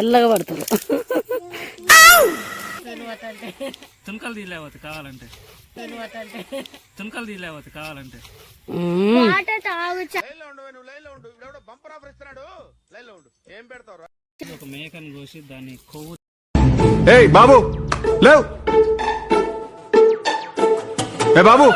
తెల్లగా పడతారు తునకలు తీయలేవద్దు కావాలంటే. తునకలు తీయలేవద్దు కావాలంటే. ఒక మేకను కోసి దాన్ని కొవ్వు ఏయ్ బాబు లేవ్. ఏ బాబు.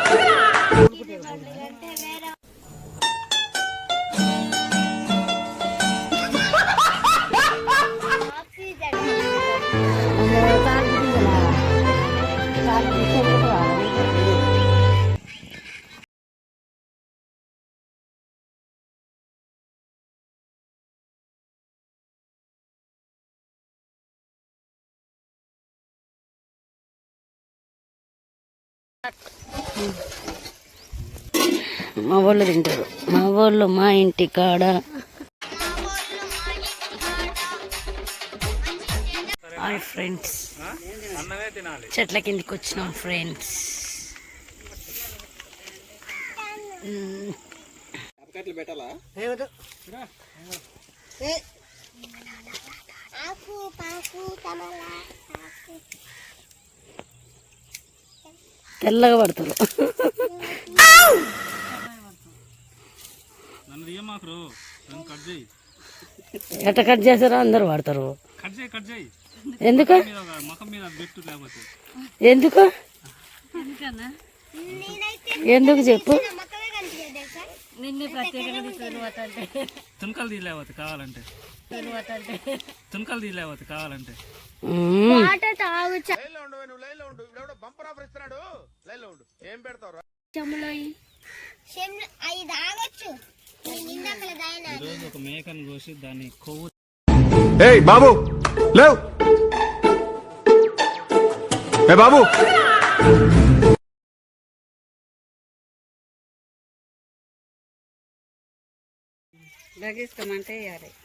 మా వాళ్ళు తింటారు. మా వాళ్ళు మా ఇంటి కాడ. హాయ్ ఫ్రెండ్స్ చెట్ల కిందకి వచ్చినాం ఫ్రెండ్స్ తెల్లగా పడతారు ఎట్ట కట్ చేస్తారో అందరు చేయి ఎందుకు? మీద ఒక ముఖం మీద పెట్టు లేకపోతే. ఎందుకు? ఎందుకు చెప్పు? తునకలు తీయలేవద్దు కావాలంటే. తునకలు తీయలేవద్దు కావాలంటే. దాయినా ఈరోజు ఒక మేకను కోసి దాన్ని కొవ్వు ఏయ్ బాబు! లేవ్! ఏ బాబు! చెట్ల కింద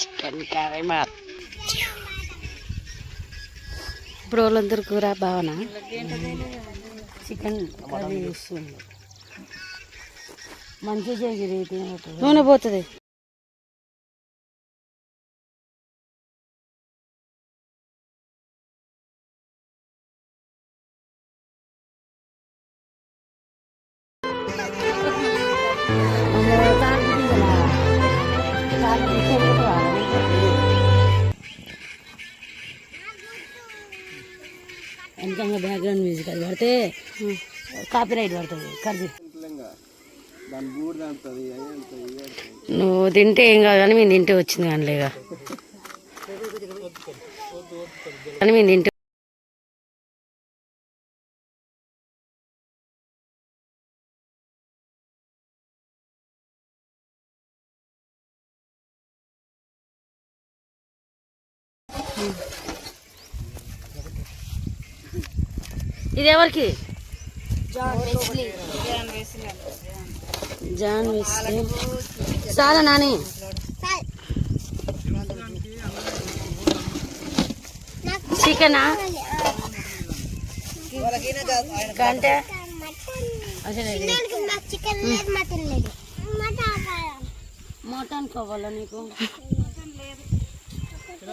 చికెన్ కర్రీ మా ఇప్పుడు వాళ్ళందరూ కూర భావన? చికెన్ కర్రీ చేస్తుంది మంచిగా చేసి నూనె పోతుంది. వెనకంగా బ్యాక్గ్రౌండ్ మ్యూజిక్ అది పడితే కాపీ రైట్ పడుతుంది. కర్జీ. నువ్వు తింటే ఏం కాదు కానీ మేము తింటే వచ్చింది కానీ లేగా. కానీ మేము తింటే ఇది ఎవరికి? John Wesley. చాలా నాని. నాకు చికెనా కావాలి. మటన్ అసలు ఇది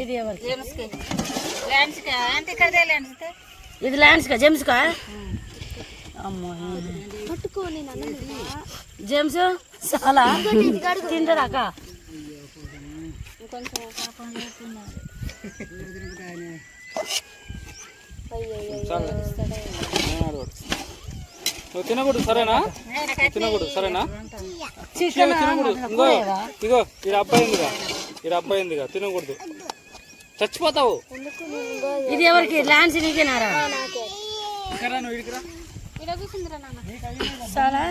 ఇది ఎవరికి ఇది ల్యాండ్స్ కా జేమ్స్ కా అమ్మో పట్టుకోని జేమ్స్ చాలా తింటారాక నువ్వు తినకూడదు సరేనా? తినకూడదు సరేనా? చికెన్ తినకూడదు. ఇంకో ఇగో ఈ అబ్బాయి ఉందిగా. ఈ అబ్బాయి ఉందిగా తినకూడదు. చచ్చిపోతావు. ఇది ఎవరికి? ల్యాండ్స్ నీకేనారా ఇక్కడ నువ్వు ఇడికిరా చాలా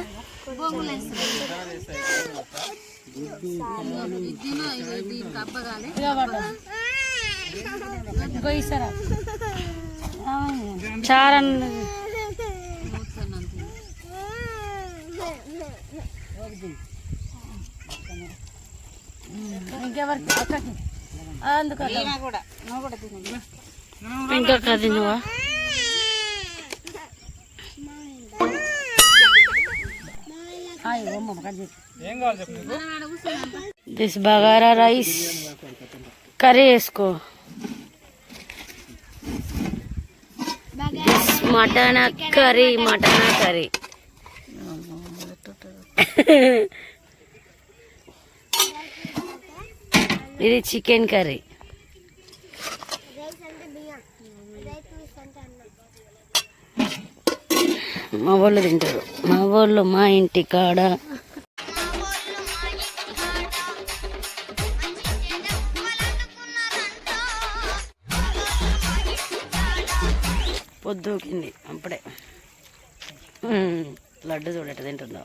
ఇదిగో ఇంకో అక్కకి అందుకు కది నువ్వా దిస్ బగారా రైస్. కర్రీ వేసుకో. This mutton curry mutton curry. ఇది చికెన్ కర్రీ. మా వాళ్ళు తింటారు. మా వాళ్ళు మా ఇంటి కాడ. పొద్దుకింది అప్పుడే. లడ్డు చూడట తింటుందో.